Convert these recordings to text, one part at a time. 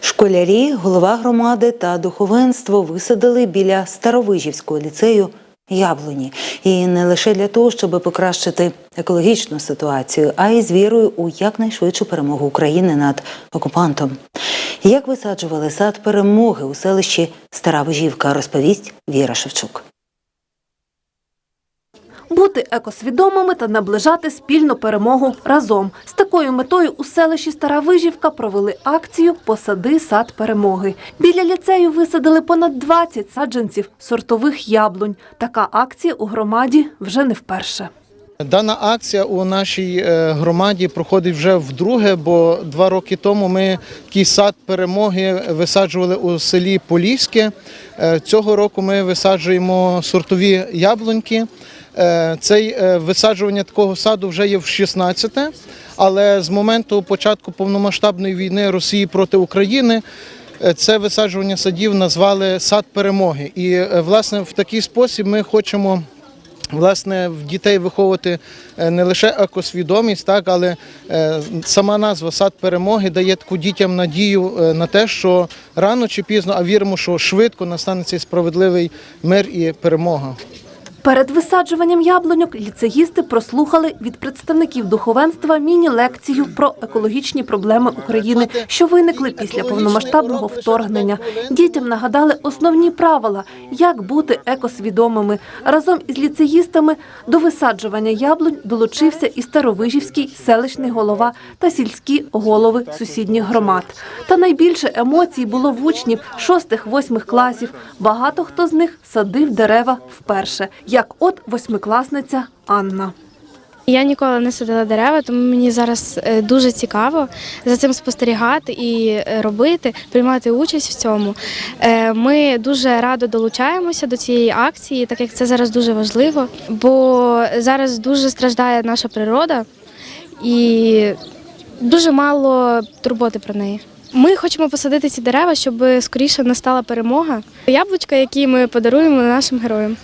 Школярі, голова громади та духовенство висадили біля Старовижівського ліцею яблуні. І не лише для того, щоб покращити екологічну ситуацію, а й з вірою у якнайшвидшу перемогу України над окупантом. Як висаджували сад перемоги у селищі Стара Вижівка, розповість Віра Шевчук. Бути екосвідомими та наближати спільну перемогу разом. З такою метою у селищі Стара Вижівка провели акцію Посади сад перемоги. Біля ліцею висадили понад 20 саджанців сортових яблунь. Така акція у громаді вже не вперше. Дана акція у нашій е, громаді проходить вже вдруге, бо два роки тому ми такий сад перемоги висаджували у селі Поліське. Е, Цього року ми висаджуємо сортові яблуньки. Е, Цей е, висаджування такого саду вже є в 16-те, але з моменту початку повномасштабної війни Росії проти України. е, Це висаджування садів назвали сад перемоги. І власне в такий спосіб ми хочемо Власне, в дітей виховувати не лише екосвідомість, так, але сама назва сад перемоги дає таку дітям надію на те, що рано чи пізно, а віримо, що швидко настане цей справедливий мир і перемога. Перед висаджуванням яблуньок ліцеїсти прослухали від представників духовенства міні-лекцію про екологічні проблеми України, що виникли після повномасштабного вторгнення. Дітям нагадали основні правила, як бути екосвідомими. Разом із ліцеїстами до висаджування яблунь долучився і Старовижівський селищний голова та сільські голови сусідніх громад. Та найбільше емоцій було в учнів шостих-восьмих класів. Багато хто з них садив дерева вперше, як от восьмикласниця Анна. Я ніколи не садила дерева, тому мені зараз е, дуже цікаво за цим спостерігати і е, робити, приймати участь в цьому. Е, Ми дуже радо долучаємося до цієї акції, так як це зараз дуже важливо, бо зараз дуже страждає наша природа і дуже мало турботи про неї. Ми хочемо посадити ці дерева, щоб скоріше настала перемога. Яблучка, які ми подаруємо нашим героям.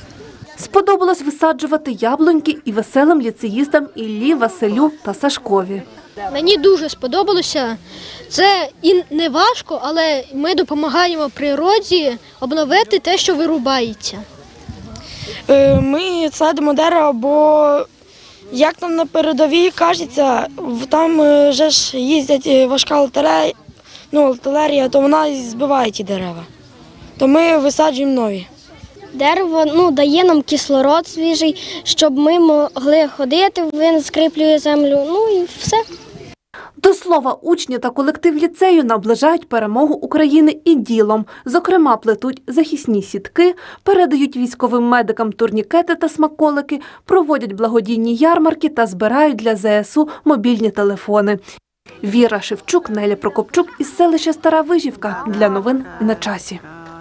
Сподобалось висаджувати яблуньки і веселим ліцеїстам Іллі, Василю та Сашкові. Мені дуже сподобалося. Це і не важко, але ми допомагаємо природі обновити те, що вирубається. Е, Ми садимо дерево, бо як нам на передовій кажеться, там е, вже ж їздять е, важка артилерія, ну, артилерія, то вона збиває ті дерева. То ми висаджуємо нові. Дерево ну, дає нам кислород свіжий, щоб ми могли ходити, він скріплює землю. Ну і все. До слова, учні та колектив ліцею наближають перемогу України і ділом. Зокрема, плетуть захисні сітки, передають військовим медикам турнікети та смаколики, проводять благодійні ярмарки та збирають для ЗСУ мобільні телефони. Віра Шевчук, Неля Прокопчук із селища Стара Вижівка для новин на часі.